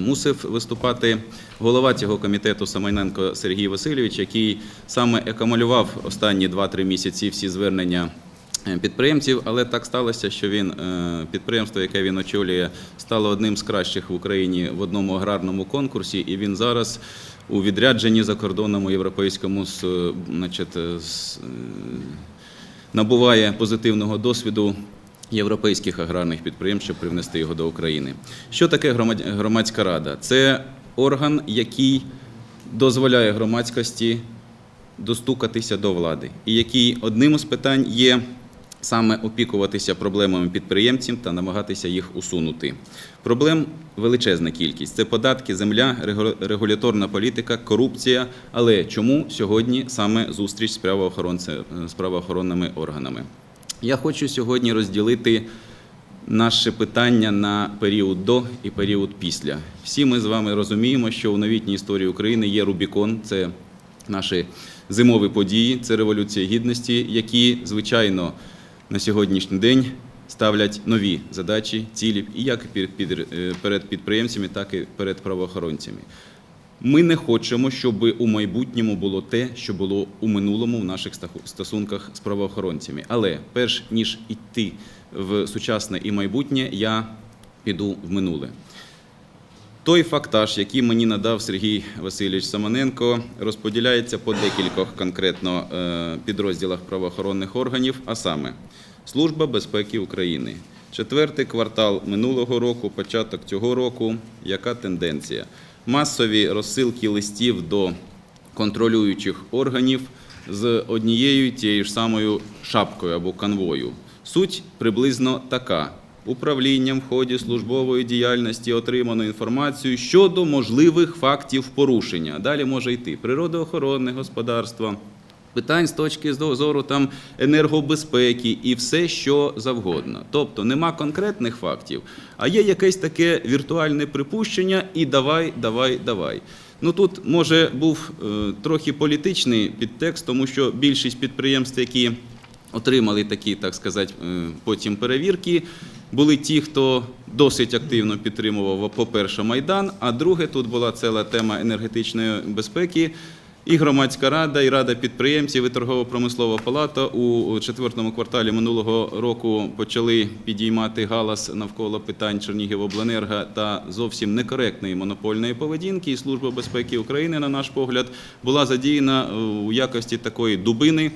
Мусив виступати голова цього комітету Самойненко Сергій Васильович, який саме екамалював останні 2-3 місяці всі звернення е, підприємців, але так сталося, що він е, підприємство, яке він очолює, стало одним з кращих в Україні в одному аграрному конкурсі, і він зараз у відрядженні за кордоном європейському е, значить, набуває позитивного досвіду європейських аграрних підприємств, щоб привнести його до України. Що таке громадська рада? Це орган, який дозволяє громадськості достукатися до влади, і який одним із питань є саме опікуватися проблемами підприємців та намагатися їх усунути. Проблем величезна кількість: це податки, земля, регу- регуляторна політика, корупція. Але чому сьогодні саме зустріч з правоохоронними органами? Я хочу сьогодні розділити наше питання на період до і період після. Всі ми з вами розуміємо, що у новітній історії України є Рубікон, це наші зимові події, це революція гідності, які, звичайно, на сьогоднішній день ставлять нові задачі, цілі, і як е, перед підприємцями, так і перед правоохоронцями. Ми не хочемо, щоб у майбутньому було те, що було у минулому в наших стосунках з правоохоронцями. Але перш ніж йти в сучасне і майбутнє, я піду в минуле. Той фактаж, який мені надав Сергій Васильович Самоненко, розподіляється по декількох конкретно е, підрозділах правоохоронних органів, а саме Служба безпеки України. Четвертий квартал минулого року, початок цього року. Яка тенденція? Масові розсилки листів до контролюючих органів з однією тією ж самою шапкою або конвою. Суть приблизно така. Управлінням в ході службової діяльності отримано інформацію щодо можливих фактів порушення. Далі може йти природоохоронне господарство, питань з точки зору там енергобезпеки і все, що завгодно. Тобто нема конкретних фактів, а є якесь таке віртуальне припущення, і давай, давай, давай. Ну тут може був е, трохи політичний підтекст, тому що більшість підприємств, які отримали такі, так сказати, е, потім перевірки, були ті, хто досить активно підтримував, по-перше, Майдан, а друге, тут була ціла тема енергетичної безпеки. І громадська рада, і рада підприємців, і торгово-промислова палата у четвертому кварталі минулого року почали підіймати галас навколо питань Чернігівобленерго та зовсім некоректної монопольної поведінки. І Служба безпеки України, на наш погляд, була задіяна е, у якості такої дубини,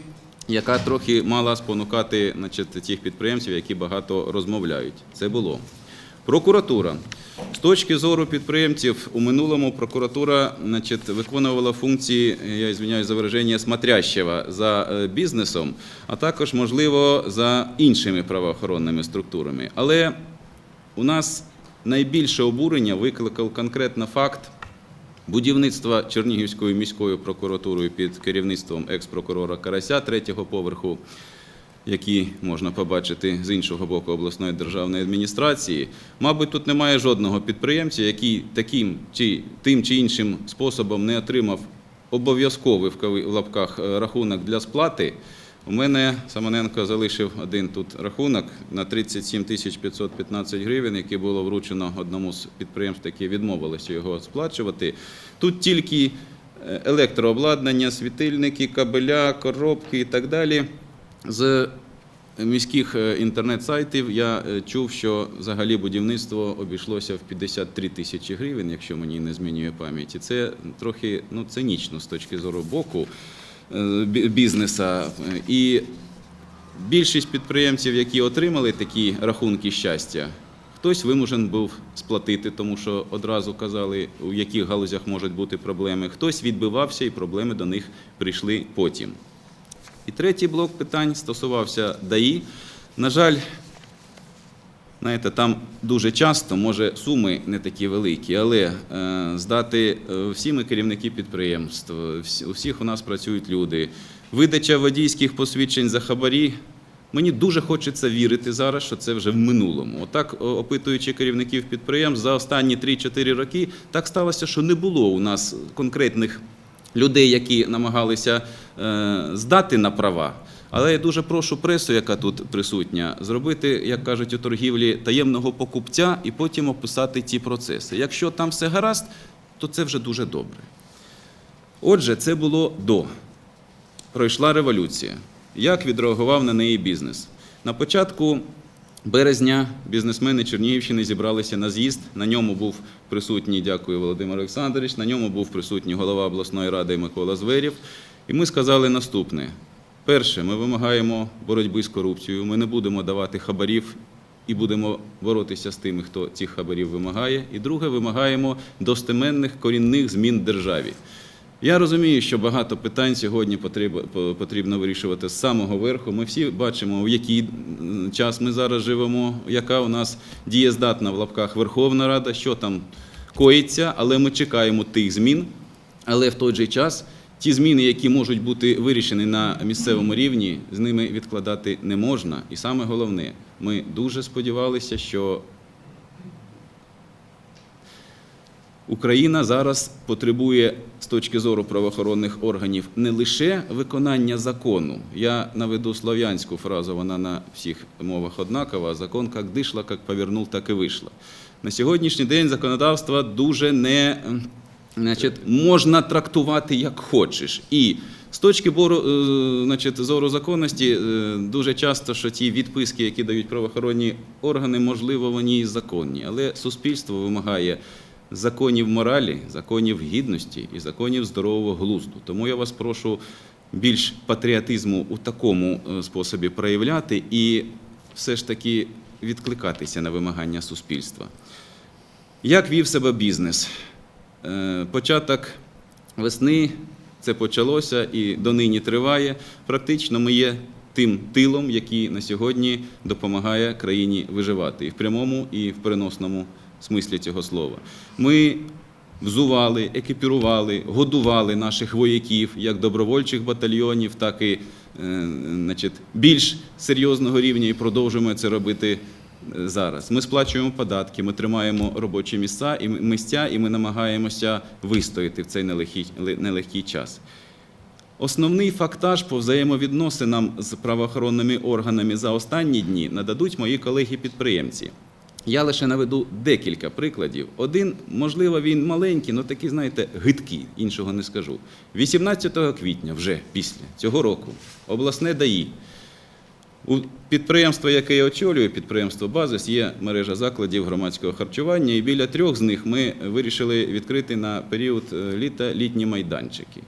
яка трохи мала спонукати значить, тих підприємців, які багато розмовляють. Це було. Прокуратура. З точки зору підприємців, у минулому прокуратура значить, виконувала функції, я звиняюсь за вираження, смотрящого за е, бізнесом, а також, можливо, за іншими правоохоронними структурами. Але у нас найбільше обурення викликав конкретно факт будівництва Чернігівською міською прокуратурою під керівництвом екс-прокурора Карася третього поверху які можна побачити з іншого боку обласної державної адміністрації. Мабуть, тут немає жодного підприємця, який таким чи тим чи іншим способом не отримав обов'язковий в лапках е, рахунок для сплати. У мене Самоненко залишив один тут рахунок на 37 тисяч 515 гривень, який було вручено одному з підприємств, яке відмовилося його сплачувати. Тут тільки е, електрообладнання, світильники, кабеля, коробки і так далі. З міських е, інтернет-сайтів я е, чув, що взагалі будівництво обійшлося в 53 тисячі гривень, якщо мені не змінює пам'ять. Це трохи ну, цинічно з точки зору боку е, бізнеса. І більшість підприємців, які отримали такі рахунки щастя, хтось вимушен був сплатити, тому що одразу казали, у яких галузях можуть бути проблеми. Хтось відбивався, і проблеми до них прийшли потім. І третій блок питань стосувався ДАІ. На жаль, знаєте, там дуже часто, може, суми не такі великі, але е, здати е, всі ми керівники підприємств, у всіх у нас працюють люди. Видача водійських посвідчень за хабарі. Мені дуже хочеться вірити зараз, що це вже в минулому. Отак, опитуючи керівників підприємств, за останні 3-4 роки так сталося, що не було у нас конкретних людей, які намагалися е, здати на права. Але я дуже прошу пресу, яка тут присутня, зробити, як кажуть у торгівлі, таємного покупця і потім описати ті процеси. Якщо там все гаразд, то це вже дуже добре. Отже, це було до. Пройшла революція. Як відреагував на неї бізнес? На початку березня бізнесмени Чернігівщини зібралися на з'їзд. На ньому був присутній, дякую, Володимир Олександрович. На ньому був присутній голова обласної ради Микола Зверєв. І ми сказали наступне: перше, ми вимагаємо боротьби з корупцією. Ми не будемо давати хабарів і будемо боротися з тими, хто цих хабарів вимагає. І друге, вимагаємо достеменних корінних змін державі. Я розумію, що багато питань сьогодні потрібно, вирішувати з самого верху. Ми всі бачимо, в який час ми зараз живемо, яка у нас дієздатна в лапках Верховна Рада, що там коїться, але ми чекаємо тих змін. Але в той же час ті зміни, які можуть бути вирішені на місцевому рівні, з ними відкладати не можна. І саме головне, ми дуже сподівалися, що Україна зараз потребує з точки зору правоохоронних органів не лише виконання закону. Я наведу слов'янську фразу, вона на всіх мовах однакова. Закон як дишла, як повернув, так і вийшла. На сьогоднішній день законодавство дуже не значить, можна трактувати як хочеш. І з точки бору, е, значить, зору законності, е, дуже часто, що ті відписки, які дають правоохоронні органи, можливо, вони і законні, але суспільство вимагає законів моралі, законів гідності і законів здорового глузду. Тому я вас прошу більш патріотизму у такому е, способі проявляти і все ж таки відкликатися на вимагання суспільства. Як вів себе бізнес? Е, Початок весни це почалося і донині триває. Практично ми є тим тилом, який на сьогодні допомагає країні виживати і в прямому, і в переносному смислі цього слова. Ми взували, екіпірували, годували наших вояків як добровольчих батальйонів, так і е, значить, більш серйозного рівня і продовжуємо це робити е, зараз. Ми сплачуємо податки, ми тримаємо робочі місця і місця, і ми намагаємося вистояти в цей нелегкий, нелегкий час. Основний фактаж по взаємовідносинам з правоохоронними органами за останні дні нададуть мої колеги-підприємці. Я лише наведу декілька прикладів. Один, можливо, він маленький, але такий, знаєте, гидкий, іншого не скажу. 18 квітня, вже після цього року, обласне ДАІ. У підприємства, яке я очолюю, підприємство Базис, є мережа закладів громадського харчування, і біля трьох з них ми вирішили відкрити на період е, літа літні майданчики.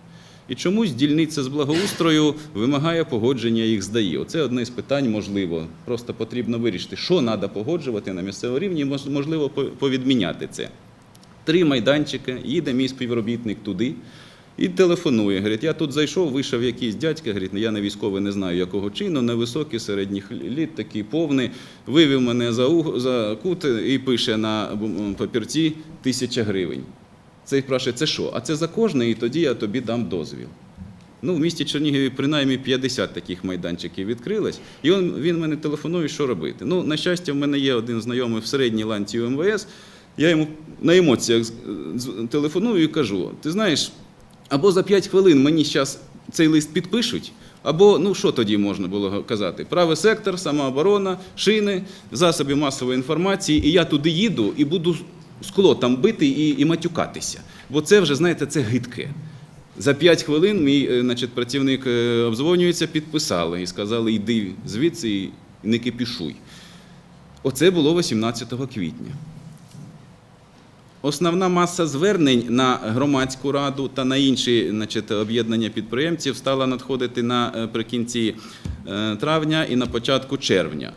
І чомусь дільниця з благоустрою вимагає погодження їх з. Оце одне з питань, можливо. Просто потрібно вирішити, що треба погоджувати на місцевому рівні, можливо, повідміняти це. Три майданчики, їде мій співробітник туди і телефонує. Говорить, я тут зайшов, вийшов якийсь дядька, говорить, я не військовий, не знаю якого чину, невисокий, середніх літ, такий повний, вивів мене за кут і пише на папірці тисяча гривень. Цей спрашує, це що? А це за кожне, і тоді я тобі дам дозвіл. Ну, в місті Чернігові принаймні 50 таких майданчиків відкрилось. І він, він мене телефонує, що робити. Ну, на щастя, в мене є один знайомий в середній ланці МВС. Я йому на емоціях телефоную і кажу: ти знаєш, або за 5 хвилин мені зараз цей лист підпишуть, або ну що тоді можна було казати? Правий сектор, самооборона, шини, засоби масової інформації, і я туди їду і буду скло там бити і, і матюкатися. Бо це вже, знаєте, це гидке. За 5 хвилин мій е, значить, працівник е, обдзвонюється, підписали і сказали, йди звідси і не кипішуй. Оце було 18 квітня. Основна маса звернень на громадську раду та на інші значить, об'єднання підприємців стала надходити наприкінці е, травня і на початку червня.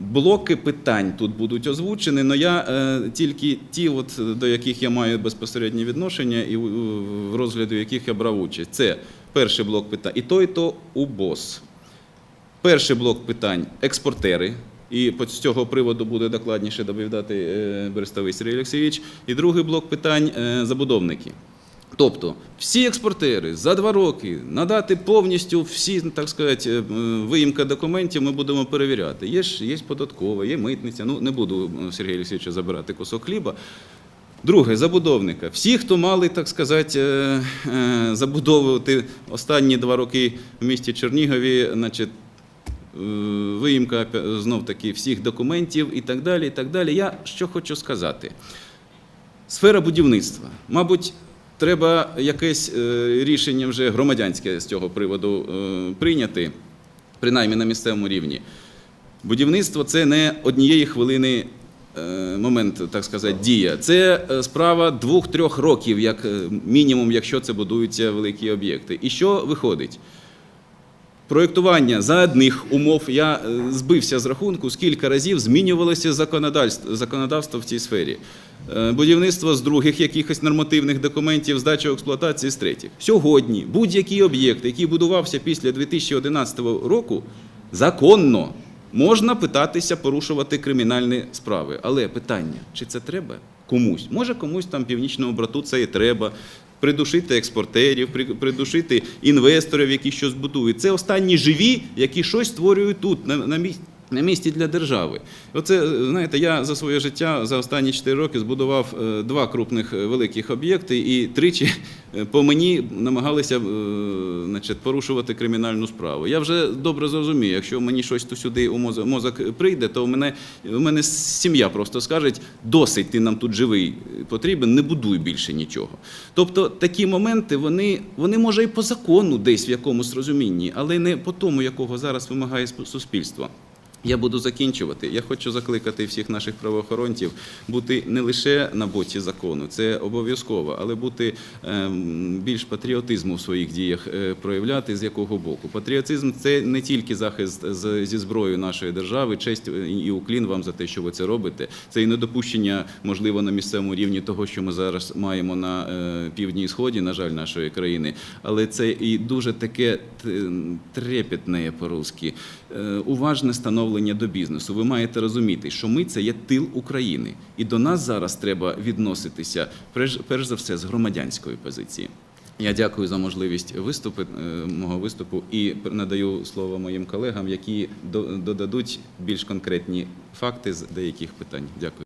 Блоки питань тут будуть озвучені, але я е, тільки ті, от, до яких я маю безпосереднє відношення і в- в розгляду яких я брав участь. Це перший блок питань. І то, і то УБОС. Перший блок питань експортери. І з цього приводу буде докладніше доповідати е, Берестовий Сергій Олексійович. І другий блок питань е, забудовники. Тобто всі експортери за два роки надати повністю всі, так сказати, е, виїмка документів ми будемо перевіряти. Є ж є податкова, є митниця. Ну не буду е, Сергія Олексійовича забирати кусок хліба. Друге, забудовника. Всі, хто мали, так сказати, е, забудовувати останні два роки в місті Чернігові, значить, виїмка знов таки всіх документів і так далі. І так далі. Я що хочу сказати. Сфера будівництва. Мабуть, треба якесь е, рішення вже громадянське з цього приводу е, прийняти, принаймні на місцевому рівні. Будівництво це не однієї хвилини е, момент, так сказати, дія. Це справа двох-трьох років, як мінімум, якщо це будуються великі об'єкти. І що виходить? Проєктування за одних умов я е, збився з рахунку, скільки разів змінювалося законодавство, законодавство в цій сфері. Е, Будівництво з других якихось нормативних документів, здача експлуатації з третіх. Сьогодні будь-який об'єкт, який будувався після 2011 року, законно можна питатися порушувати кримінальні справи. Але питання, чи це треба комусь? Може комусь там північному брату це і треба. Придушити експортерів, при- придушити інвесторів, які щось будують. Це останні живі, які щось створюють тут, на, місці, на місці для держави. Оце, е, знаєте, я за своє життя за останні 4 роки збудував е, два крупних е, великих об'єкти, і тричі по мені намагалися значить, порушувати кримінальну справу. Я вже добре зрозумію, якщо мені щось сюди у мозок, прийде, то у мене, у мене сім'я просто скаже, досить, ти нам тут живий потрібен, не будуй більше нічого. Тобто такі моменти, вони, вони може і по закону десь в якомусь розумінні, але не по тому, якого зараз вимагає суспільство. Я буду закінчувати. Я хочу закликати всіх наших правоохоронців бути не лише на боці закону, це обов'язково, але бути ем, більш патріотизму в своїх діях е, проявляти з якого боку. Патріотизм це не тільки захист зі зброєю нашої держави, честь і уклін вам за те, що ви це робите. Це і недопущення, можливо, на місцевому рівні того, що ми зараз маємо на е, півдні і сході, на жаль, нашої країни. Але це і дуже таке трепетне по-русски, е, уважне становлення до бізнесу. Ви маєте розуміти, що ми це є тил України, і до нас зараз треба відноситися перш, за все з громадянської позиції. Я дякую за можливість виступи, е, мого виступу і надаю слово моїм колегам, які до- додадуть більш конкретні факти з деяких питань. Дякую.